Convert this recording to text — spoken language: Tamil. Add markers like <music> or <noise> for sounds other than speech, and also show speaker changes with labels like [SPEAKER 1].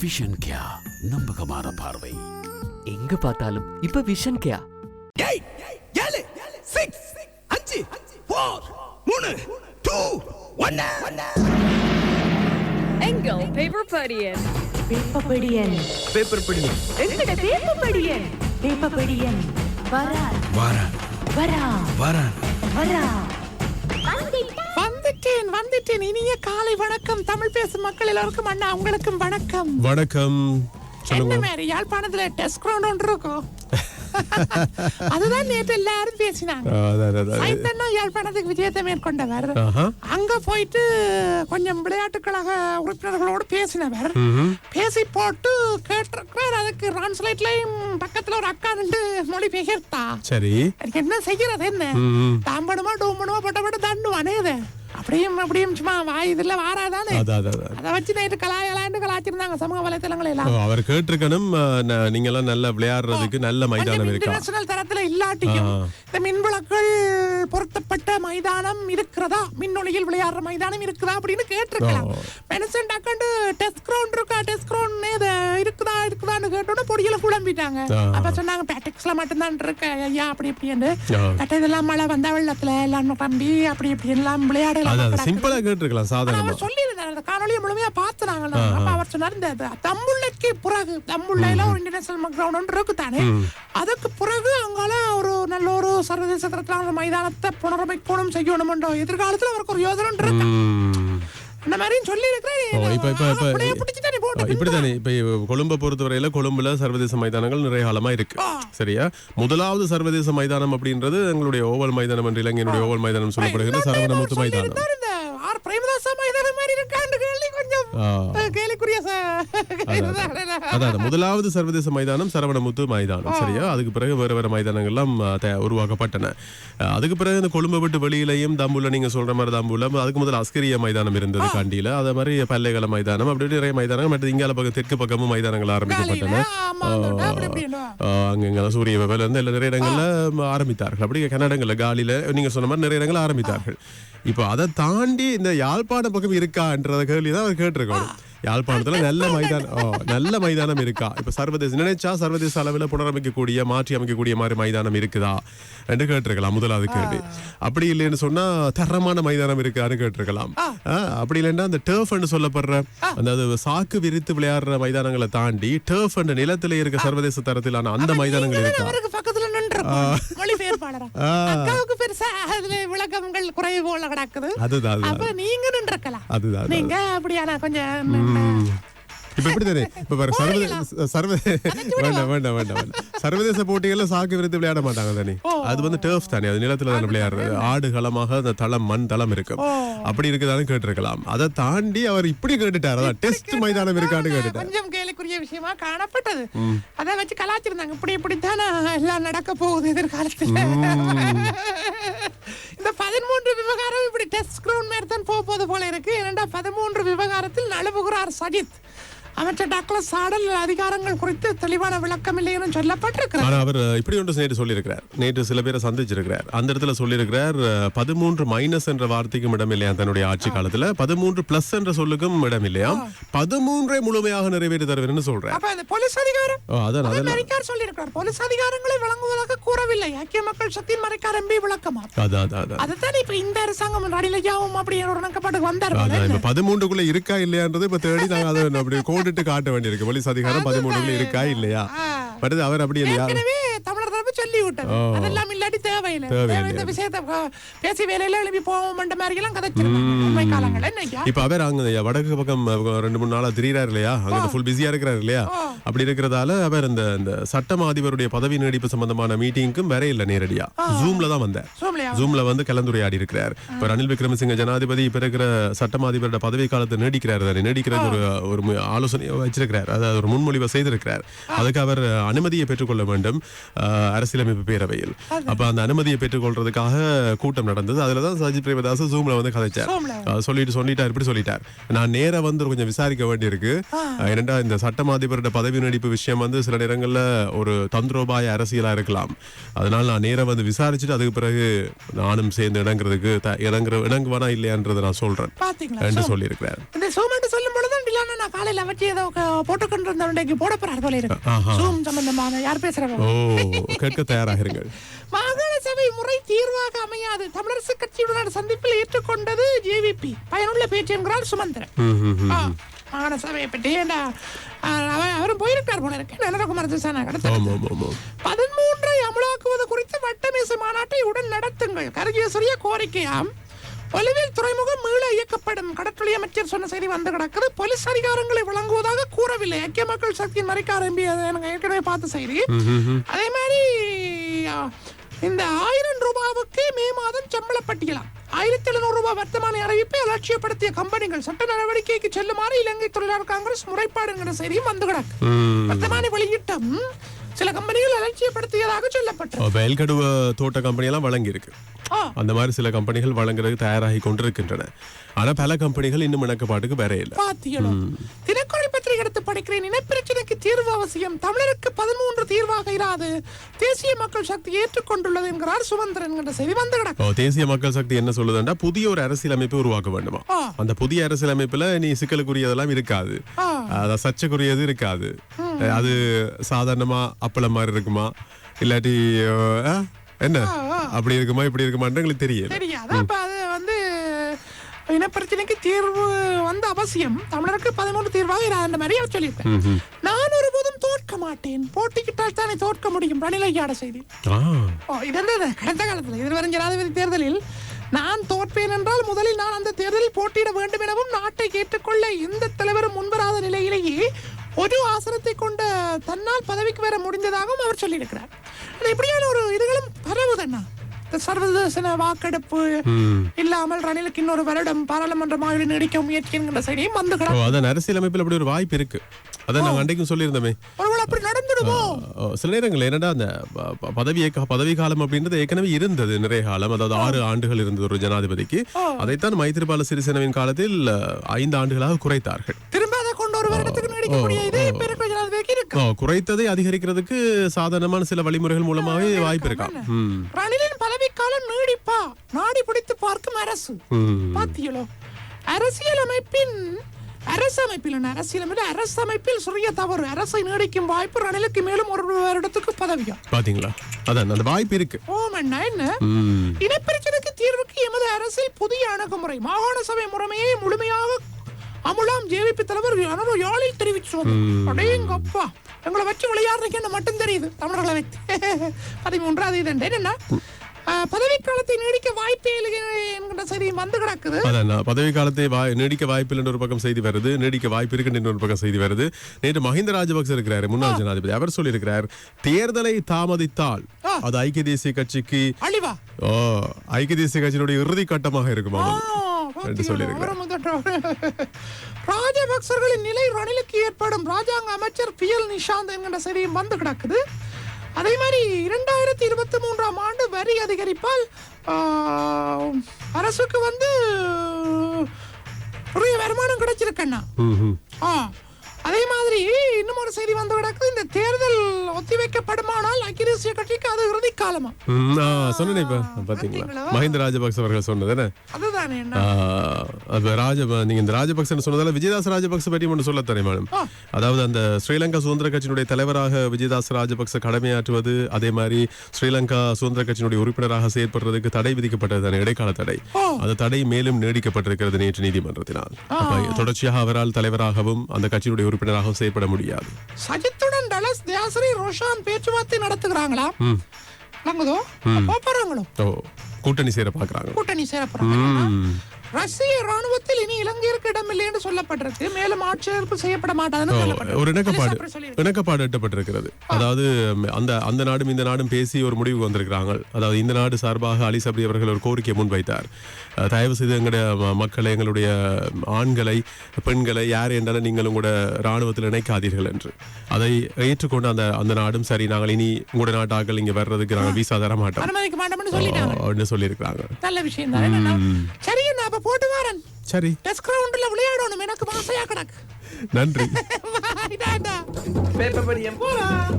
[SPEAKER 1] விஷன் கியா நம்பகமான பார்வை.
[SPEAKER 2] எங்க பார்த்தாலும் இப்ப விஷன் கேயா
[SPEAKER 3] ஏய் ஏழு சிக்ஸ் அஞ்சு ஃபோர் மூணு டூ ஒன்னு
[SPEAKER 4] எங்கள் பேப்பர் படியன்
[SPEAKER 5] பேப்பபடியன்
[SPEAKER 3] பேப்பர் படி
[SPEAKER 5] எங்கட பேப்பபடியன் பேப்பபடியன் வரா.
[SPEAKER 3] வாரான்
[SPEAKER 5] வரா.
[SPEAKER 3] வாரான்
[SPEAKER 5] வரா.
[SPEAKER 6] வந்துட்டேன் வந்துட்டேன். இனிய காலை வணக்கம். தமிழ் பேசும் மக்கள் எல்லாருக்கும் அண்ணா உங்களுக்கும் வணக்கம்.
[SPEAKER 7] வணக்கம்.
[SPEAKER 6] என்ன மாதிரி யாழ்ப்பாணத்துல டெஸ்ட் கிரவுண்ட் ஒன்று இருக்கும் <laughs> அதுதான் நேற்று எல்லாரும் பேசினாங்க. சைத்தன்னா யாழ்ப்பாணத்துக்கு விஜயத்தை மேற்கொண்டவர். அங்க போயிட்டு கொஞ்சம் விளையாட்டுக் கழக உறுப்பினர்களோடு பேசினவர். பேசி போட்டு கேட்டிருக்கிறார். அதுக்கு டிரான்ஸ்லேட்லயும் பக்கத்துல ஒரு அக்கா நின்று மொழி பெயர்த்தா
[SPEAKER 7] சரி
[SPEAKER 6] என்ன செய்யறது என்ன? தாம்படுமா டூம்படுமா போட்டப்பட்டு தண்டுவானே இது அப்படியும் அப்படியும் சும்மா வாய் இதுல வாராதானே. அதை வச்சு நேற்று கலாயலான்னு கலாச்சிருந்தாங்க சமூக வலைத்தளங்கள் எல்லாம்.
[SPEAKER 7] அவர் கேட்டிருக்கணும் நீங்க எல்லாம் நல்லா விளையாடுறதுக்கு நல்ல மைதானம் இருக்கா?
[SPEAKER 6] இன்டர்நேஷனல் தரத்துல இல்லாட்டியும். இந்த மின்விளக்குகள் பொருத்தப்பட்ட மைதானம் இருக்கிறதா? மின்னொளியில் விளையாடுற மைதானம் இருக்குதா? அப்படின்னு கேட்டிருக்கலாம். மெனசன் டக்கண்டு டெஸ்ட் கிரவுண்ட் இருக்கா? டெஸ்ட் கிரவுண்ட் இருக்குதா இருக்குதான்னு கேட்டோட பொடியில குழம்பிட்டாங்க. அப்ப சொன்னாங்க பேட்டிக்ஸ்ல மட்டும்தான் இருக்கு ஐயா அப்படி இப்படின்னு. கட்ட இதெல்லாம் மழை வந்தா வெள்ளத்துல எல்லாம் நம்பி அப்படி இப்படி எல்லாம் விளையாடலாம்.
[SPEAKER 7] சிம்பிளா கேட்டிருக்கலாம்
[SPEAKER 6] ஆனா
[SPEAKER 7] சாதாரணமா
[SPEAKER 6] அவர் சொல்லியிருந்தார் அந்த காணொலியை முழுமையா பார்த்துனாங்க அப்ப அவர் சொன்னார் இந்த தம்புள்ளைக்கு பிறகு தம்புள்ளையில ஒரு இன்டர்நேஷனல் கிரவுண்ட் இருக்கு தானே அதுக்கு பிறகு அங்கால ஒரு நல்ல ஒரு சர்வதேச மைதானத்தை புனரமைக்கணும் செய்யணும்ன்றோ எதிர்காலத்துல அவருக்கு ஒரு யோசனை இருக்கு. அந்த மாதிரியும் சொல்லி
[SPEAKER 7] இப்படித்தானே இப்ப கொழும்பை பொறுத்தவரையில கொழும்புல சர்வதேச மைதானங்கள் நிறைய காலமா இருக்கு. சரியா? முதலாவது சர்வதேச மைதானம் அப்படின்றது எங்களுடைய ஓவல் மைதானம் என்று இலங்கையினுடைய ஓவல் மைதானம் சொல்லப்படுகிற சரவணமுத்து மைதானம்
[SPEAKER 6] சொல்லியிருந்தார் இந்த ஆர் பிரேமதாசா மைதானம் மாதிரி இருக்கான்னு கேள்வி கொஞ்சம்
[SPEAKER 7] ஆ.
[SPEAKER 6] அஹ், கேலிக்குரிய ச- இதுதான்.
[SPEAKER 7] அதான் அதான். முதலாவது சர்வதேச மைதானம் சரவணமுத்து மைதானம். சரியா? அதுக்கு பிறகு வேற வேற மைதானங்கள்லாம் உருவாக்கப்பட்டன. அதுக்கு பிறகு இந்த கொழும்பை விட்டு வெளியிலையும் தம்புல நீங்க சொல்ற மாதிரி தம்புல அதுக்கு முதல்ல அஸ்கரிய மைதானம் இருந்தது கண்டியில. அதே மாதிரி பல்லைகள மைதானம் அப்படி நிறைய மைதானங்கள் மற்ற இங்கால பக்கம் தெற்கு பக்கமும் மைதானங்கள் ஆரம்பிக்கப்பட்டன. அங்கங்க சூரிய வெப்பல இருந்து எல்லா நிறைய இடங்கள்ல ஆரம்பித்தார்கள். அப்படி கன்னடங்கள்ல காலில நீங்க சொன்ன மாதிரி நிறைய இடங்கள் ஆரம்பித்தார்கள். இப்போ அதை தாண்டி இந்த யாழ்ப்பாணம் பக்கம் இருக்கான்றத கேள்வி தான் அவர் கேட்டிருக்கணும் யாழ்ப்பாணத்துல நல்ல மைதானம் ஓ, நல்ல மைதானம் இருக்கா? இப்ப சர்வதேச நினைச்சா சர்வதேச அளவில் புனரமைக்கக்கூடிய மாற்றி அமைக்கக்கூடிய மாதிரி மைதானம் இருக்குதா? என்று கேட்டிருக்கலாம் முதலாவது கேள்வி. அப்படி இல்லைன்னு சொன்னா தரமான மைதானம் இருக்கான்னு கேட்டிருக்கலாம். அப்படி இல்லைன்னா அந்த டர்ஃப் சொல்லப்படுற அந்த சாக்கு விரித்து விளையாடுற மைதானங்களை தாண்டி டர்ஃப் நிலத்திலே இருக்க சர்வதேச தரத்திலான அந்த மைதானங்கள் இருக்கா?
[SPEAKER 6] தானே அவருக்கு பக்கத்துல நின்றுருக்கோம். மொழிபெயர்ப்பாளரா.
[SPEAKER 7] ஆ.
[SPEAKER 6] அக்காவுக்கு பெருசா அதுல விளக்கங்கள் குறைவு போல கிடக்குது.
[SPEAKER 7] அதுதான் அதுதான்.
[SPEAKER 6] அப்ப நீங்க நின்றுக்கலாம்
[SPEAKER 7] அதுதான்
[SPEAKER 6] நீங்க அப்படியானா கொஞ்சம்
[SPEAKER 7] இப்ப எப்படி தானே இப்ப பாரு சர்வதேச சர்வ வேண்டாம் வேண்டாம் வேண்டாம் வேண்டாம். சர்வதேச போட்டிகள்ல சாக்கு விரித்து விளையாட மாட்டாங்க தானே. அது வந்து டர்ஃப் தானே. அது நிலத்துல தானே விளையாடுறது. ஆடு களமாக அந்த தளம் மண் தளம் இருக்கும். அப்படி இருக்குதானே கேட்டிருக்கலாம். அதை தாண்டி அவர் இப்படி கேட்டுட்டார். அதான் டெஸ்ட் மைதானம் இருக்கான்னு கேட்டுட்டார்.
[SPEAKER 6] விஷயமா காணப்பட்டது. அதை வச்சு கலாச்சிருந்தாங்க. இப்படி இப்படித்தானே எல்லாம் நடக்க போகுது எதிர்காலத்துல. இந்த பதிமூன்று விவகாரம் இப்படி டெஸ்ட் கிரவுண்ட் மாதிரி தான் போக போது போல இருக்கு. ஏனென்றா பதிமூன்று விவகாரத்தில் நழுவுகிறார் சஜித். அவற்றை டக்ளஸ் சாடல் அதிகாரங்கள் குறித்து தெளிவான விளக்கம் இல்லைன்னு சொல்லப்பட்டிருக்கிறார்
[SPEAKER 7] ஆனா அவர் இப்படி ஒன்று நேற்று சொல்லியிருக்கிறார். நேற்று சில பேரை சந்திச்சிருக்கிறார். அந்த இடத்துல சொல்லியிருக்கிறார் பதிமூன்று மைனஸ் என்ற வார்த்தைக்கும் இடம் இல்லையா தன்னுடைய ஆட்சி காலத்துல? பதிமூன்று பிளஸ் என்ற சொல்லுக்கும் இடம் இல்லையா பதிமூன்றை முழுமையாக நிறைவேற்றி
[SPEAKER 6] அப்ப அந்த போலீஸ் அதிகாரம்.
[SPEAKER 7] அதான்
[SPEAKER 6] மறைக்கார் சொல்லியிருக்கிறார். போலீஸ் அதிகாரங்களை வழங்குவதாக கூறவில்லை. ஐக்கிய மக்கள் சக்தி மறைக்கார் எம்பி விளக்கமா?
[SPEAKER 7] அதான் அதான்
[SPEAKER 6] அதுதான் இப்ப இந்த அரசாங்கம் நடிலையாவும் அப்படி ஒரு இணக்கப்பாட்டுக்கு வந்தார்
[SPEAKER 7] பதிமூன்றுக்குள்ள இருக்கா இல்லையான்றது இப்ப தேடி நாங்க அதை அப்படி கோடிட்டு காட்ட வேண்டியிருக்கு. போலீஸ் அதிகாரம் பதிமூன்றுக்குள்ள இருக்கா இல்லையா? பட் அவர் அப்படி இல்லையா?
[SPEAKER 6] தமிழர் தரப்பு சொல்லி விட்டது
[SPEAKER 7] ஓ.
[SPEAKER 6] அதெல்லாம் இல்லாட்டி தேவையில்லை.
[SPEAKER 7] தேவையில்லை.
[SPEAKER 6] தேவை இந்த விஷயத்தை அஹ், பேசி வேலையில எழுப்பி போவோம் மாதிரி எல்லாம் கதைச்சிருக்காங்க உண்மை காலங்கள் என்னையா
[SPEAKER 7] இப்ப அவர் அங்க ஐயா, வடக்கு பக்கம் அஹ், ரெண்டு மூணு நாளா திரியிறாரு இல்லையா? அங்க ஃபுல் பிஸியா இருக்கிறாரு இல்லையா? அப்படி இருக்கிறதால அவர் இந்த இந்த சட்டம் அதிபருடைய பதவி நீடிப்பு சம்பந்தமான மீட்டிங்க்கும் வர இல்ல நேரடியா. ஜூம்ல தான் வந்தார்.
[SPEAKER 6] சோம்லையா
[SPEAKER 7] ஜூம்ல வந்து கலந்துரையாடி இருக்கிறார். இப்ப ரணில் விக்ரமசிங்க ஜனாதிபதி இப்ப இருக்கிற சட்டம் அதிபரோட பதவி காலத்தை நீடிக்கிறார் தானே? நீடிக்கிறது ஒரு ஒரு மு- ஆலோசனை வச்சிருக்கிறார். அதாவது ஒரு முன்மொழிவை செய்திருக்கிறார். அதுக்கு அவர் அனுமதியை பெற்றுக்கொள்ள வேண்டும் அரசியலமைப்பு பேரவையில். அப்ப அந்த அனுமதியை பெற்றுக்கொள்றதுக்காக கூட்டம் நடந்தது. அதுலதான் சஜித் பிரேமதாஸ் ஜூம்ல வந்து கதைச்சார். சொல்லிட்டு சொல்லிட்டார் இப்படி சொல்லிட்டார். நான் நேரா வந்து கொஞ்சம் விசாரிக்க வேண்டியிருக்கு. ஏனென்றா இந்த சட்டம் அதிபரோட பதவி நீடிப்பு விஷயம் வந்து சில நேரங்கள்ல ஒரு தந்திரோபாய அரசியலா இருக்கலாம். அதனால நான் நேரா வந்து விசாரிச்சுட்டு அதுக்கு பிறகு நானும் சேர்ந்து இணங்குறதுக்கு இணங்குற இணங்குவானா இல்லையான்றதை நான் சொல்றேன்.
[SPEAKER 6] பாத்தீங்களா?
[SPEAKER 7] என்று சொல்லியிருக்கிறார்.
[SPEAKER 6] காலையில வச்சு ஏதோ க- போட்டுக்கொண்டு இருந்தவண்டைக்கு போட போறாரு போல இருக்கு. சூம் சம்பந்தமான யார் பேசுறவங்க?
[SPEAKER 7] ஓ கேட்க தயாராக இருங்கள். <laughs>
[SPEAKER 6] முறை தீர்வாக அமையாது. தமிழரசு கட்சியுடனான சந்திப்பில் ஏற்றுக்கொண்டது ஜேவிபி பயனுள்ள பேச்சு என்கிறார் சுமந்திரன். மாகாண சபையை பற்றி அவரும் போயிருக்கார் போல இருக்கு. நரகுமார் பதிமூன்றை அமலாக்குவது குறித்து வட்டமேசை மாநாட்டை உடன் நடத்துங்கள். கருகேசரிய கோரிக்கையாம். ஒலிவில் துறைமுகம் மீள இயக்கப்படும். கடற்றொழி அமைச்சர் சொன்ன செய்தி வந்து கிடக்குது. போலீஸ் அதிகாரங்களை வழங்குவதாக கூறவில்லை. ஐக்கிய மக்கள் சக்தியின் மறைக்கார எம்பி அதை எனக்கு ஏற்கனவே பார்த்த செய்தி. அதே மாதிரி இந்த ஆயிரம் ரூபாவுக்கு மே மாதம் சம்பள ஆயிரத்தி எழுநூறு ரூபாய் வர்த்தமான அறிவிப்பை அலட்சியப்படுத்திய கம்பெனிகள் சட்ட நடவடிக்கைக்கு செல்லுமாறு இலங்கை தொழிலாளர் காங்கிரஸ் முறைப்பாடுங்கிற செய்தியும் வந்து கிடக்கு. வர்த்தமானி வெளியிட்டம் சில கம்பெனிகள் அலட்சியப்படுத்தியதாக சொல்லப்பட்டது.
[SPEAKER 7] வேல்கடுவ தோட்ட கம்பெனி எல்லாம் வழங்கி இருக்கு. அந்த மாதிரி சில கம்பெனிகள் வழங்குறதுக்கு தயாராகி கொண்டிருக்கின்றன. ஆனா பல கம்பெனிகள் இன்னும் இணக்கப்பாட்டுக்கு வேற இல்லை
[SPEAKER 6] எடுத்து படிக்கிறேன் இனப்பிரச்சனைக்கு தீர்வு அவசியம். தமிழருக்கு பதிமூன்று தீர்வாக இராது. தேசிய மக்கள் சக்தி ஏற்றுக்கொண்டுள்ளது என்கிறார் சுமந்திரன். என்ற செய்தி வந்து
[SPEAKER 7] தேசிய மக்கள் சக்தி என்ன சொல்லுதுன்னா புதிய ஒரு அரசியலமைப்பை உருவாக்க வேண்டுமா. அந்த புதிய அரசியலமைப்புல நீ சிக்கலுக்குரியதெல்லாம் இருக்காது. சர்ச்சைக்குரியது இருக்காது. அது சாதாரணமா அப்பளம் மாதிரி இருக்குமா? இல்லாட்டி என்ன? அப்படி இருக்குமா இப்படி இருக்குமான்னு எங்களுக்கு தெரியல
[SPEAKER 6] தெரியாது அப்ப அது வந்து இனப்பிரச்சனைக்கு தீர்வு வந்து அவசியம். தமிழருக்கு பதிமூன்று தீர்வாக இராத மாதிரி சொல்லியிருக்கேன் நான் ஒருபோதும் தோற்க மாட்டேன். போட்டிக்கிட்டால் தானே தோற்க முடியும். ரணில் ஐயாட செய்தி? இது கடந்த காலத்தில் எதிர்வரும் ஜனாதிபதி தேர்தலில். நான் தோற்பேன் என்றால் முதலில் நான் அந்த தேர்தலில் போட்டியிட வேண்டும் எனவும் நாட்டை கேட்டுக்கொள்ள எந்த தலைவரும் முன்வராத நிலையிலேயே ஒரு ஆசனத்தை கொண்ட தன்னால் பதவிக்கு வர முடிந்ததாகவும் அவர் சொல்லியிருக்கிறார். இப்படியான ஒரு இதுகளும் பரவுதண்ணா. சர்வதேச வாக்கெடுப்பு இல்லாமல் ரணிலுக்கு இன்னொரு வருடம் பாராளுமன்ற மாநில நீடிக்க முயற்சி என்கிற செய்தியும் வந்து.
[SPEAKER 7] அதான் அரசியலமைப்பில் அப்படி ஒரு வாய்ப்பு இருக்கு. அதான் நாங்க அன்றைக்கும் சொல்லியிருந்தோமே.
[SPEAKER 6] அப்படி நடந்துடுமோ?
[SPEAKER 7] சில நேரங்கள் என்னடா அந்த பதவி பதவி காலம் அப்படின்றது ஏற்கனவே இருந்தது நிறைய காலம். அதாவது ஆறு ஆண்டுகள் இருந்தது ஒரு ஜனாதிபதிக்கு. அதைத்தான் மைத்திரிபால சிறிசேனவின் காலத்தில் ஐந்து ஆண்டுகளாக குறைத்தார்கள்.
[SPEAKER 6] திரும்ப அதை கொண்டு ஒரு வருடத்துக்கு நீடிக்க முடியாது இப்ப இருக்கிற ஜனாதிபதிக்கு இருக்கு.
[SPEAKER 7] ஓ, குறைத்ததை அதிகரிக்கிறதுக்கு சாதாரணமான சில வழிமுறைகள் மூலமாவே வாய்ப்பு இருக்கா ம்
[SPEAKER 6] ரணிலின் பதவிக்காலம் நீடிப்பா நாடி பிடித்து பார்க்கும் அரசு.
[SPEAKER 7] ம்.
[SPEAKER 6] பாத்தியலோ? அரசியல் அமைப்பின் அரசமைப்பில் அரசியலமைப்பில் அரசமைப்பில் சிறிய தவறு. அரசை நீடிக்கும் வாய்ப்பு ரணிலுக்கு மேலும் ஒரு வருடத்துக்கு பதவியா?
[SPEAKER 7] பாத்தீங்களா? அதான் அந்த வாய்ப்பு இருக்கு.
[SPEAKER 6] ஓமண்ணா என்ன?
[SPEAKER 7] ம்.
[SPEAKER 6] இனப்பிரச்சனைக்கு தீர்வுக்கு எமது அரசில் புதிய அணுகுமுறை மாகாண சபை முறைமையை முழுமையாக அமுலாம் ஜேவிபி தலைவர் அனுர யாழில் தெரிவிச்சோம் அடேங்கப்பா எங்களை வச்சு விளையாடுறீங்கன்னு மட்டும் தெரியுது தமிழர்களை வைத்து. <laughs> பதிமூன்றாவது இது என்ன? பதவிக்காலத்தை நீடிக்க வாய்ப்பே இல்லை செய்தி வந்து கிடக்குது.
[SPEAKER 7] அதான் பதவி காலத்தை நீடிக்க வாய்ப்பில்லைன்னு ஒரு பக்கம் செய்தி வருது நீடிக்க வாய்ப்பு இருக்குன்னு ஒரு பக்கம் செய்தி வருது. நேற்று மஹிந்த ராஜபக்ச இருக்கிறாரு முன்னாள் ஜனாதிபதி. அவர் சொல்லியிருக்கிறார் தேர்தலை தாமதித்தால் அது ஐக்கிய தேசிய கட்சிக்கு ஐக்கிய தேசிய கட்சியினுடைய இறுதி கட்டமாக இருக்குமா என்று
[SPEAKER 6] ராஜபக்சர்களின் நிலை ரணிலுக்கு ஏற்படும். ராஜாங்க அமைச்சர் பி எல் நிஷாந்த் என்கிற செய்தியும் வந்து கிடக்குது. அதே மாதிரி இரண்டாயிரத்தி இருபத்தி மூன்றாம் ஆண்டு வரி அதிகரிப்பால் அரசுக்கு வந்து நிறைய வருமானம் கிடைச்சிருக்கண்ணா. ஆ அதே மாதிரி இன்னும் ஒரு செய்தி வந்து கிடக்குது. இந்த தேர்தல் ஒத்திவைக்கப்படுமானால் ஐக்கிய தேசிய கட்சிக்கு அது இறுதி காலமா?
[SPEAKER 7] சொன்னேனே இப்ப. பாத்தீங்களா? மஹிந்த ராஜபக்ச அவர்கள் சொன்னது
[SPEAKER 6] அதுதானே
[SPEAKER 7] ராஜ நீங்க இந்த ராஜபக்சன் சொன்னதால விஜயதாஸ் ராஜபக்ச பற்றி ஒன்று சொல்ல தரேன் மேடம். அதாவது அந்த ஸ்ரீலங்கா சுதந்திர கட்சியினுடைய தலைவராக விஜயதாஸ் ராஜபக்ச கடமையாற்றுவது அதே மாதிரி ஸ்ரீலங்கா சுதந்திர கட்சியினுடைய உறுப்பினராக செயற்படுறதுக்கு தடை விதிக்கப்பட்டது தானே இடைக்கால தடை. அந்த தடை மேலும் நீடிக்கப்பட்டிருக்கிறது நேற்று நீதிமன்றத்தினால். தொடர்ச்சியாக அவரால் தலைவராகவும் அந்த கட்சியினுடைய உறுப்பினராகவும் செயற்பட முடியாது.
[SPEAKER 6] சஜித்துடன் டலஸ் தியாசரி ரோஷான் பேச்சுவார்த்தை நடத்துகிறாங்களா?
[SPEAKER 7] கூட்டணி சேர பாக்குறாங்க
[SPEAKER 6] கூட்டணி சேர போறாங்க. ரஷ்ய ராணுவத்தில் இனி இலங்கையருக்கு இடமில்லை என்று சொல்லப்பட்டிருக்கு மேலும் ஆட்சேர்ப்பு செய்யப்பட மாட்டாதுன்னு.
[SPEAKER 7] ஒரு இணக்கப்பாடு. இணக்கப்பாடு எட்டப்பட்டிருக்கிறது. அதாவது அந்த அந்த நாடும் இந்த நாடும் பேசி ஒரு முடிவுக்கு வந்திருக்கிறாங்க. அதாவது இந்த நாடு சார்பாக அலி சப்ரி அவர்கள் ஒரு கோரிக்கையை முன்வைத்தார். தயவு செய்து எங்களுடைய மக்களை எங்களுடைய ஆண்களை பெண்களை யார் என்றாலும் நீங்கள் உங்களோட ராணுவத்தில் இணைக்காதீர்கள் என்று. அதை ஏற்றுக்கொண்டு அந்த அந்த நாடும் சரி நாங்கள் இனி உங்களோட நாட்டாக்கள் இங்க வர்றதுக்கு நாங்கள் வீசா தர மாட்டோம் சொல்லியிருக்கிறாங்க.
[SPEAKER 6] நல்ல விஷயம் சரி போட்டு வாரன்.
[SPEAKER 7] சரி.
[SPEAKER 6] டெஸ்ட் கிரவுண்ட்ல விளையாடணும். எனக்கு ஆசையா கணக்கு.
[SPEAKER 7] நன்றி.
[SPEAKER 6] பேப்பர் படியம் போறா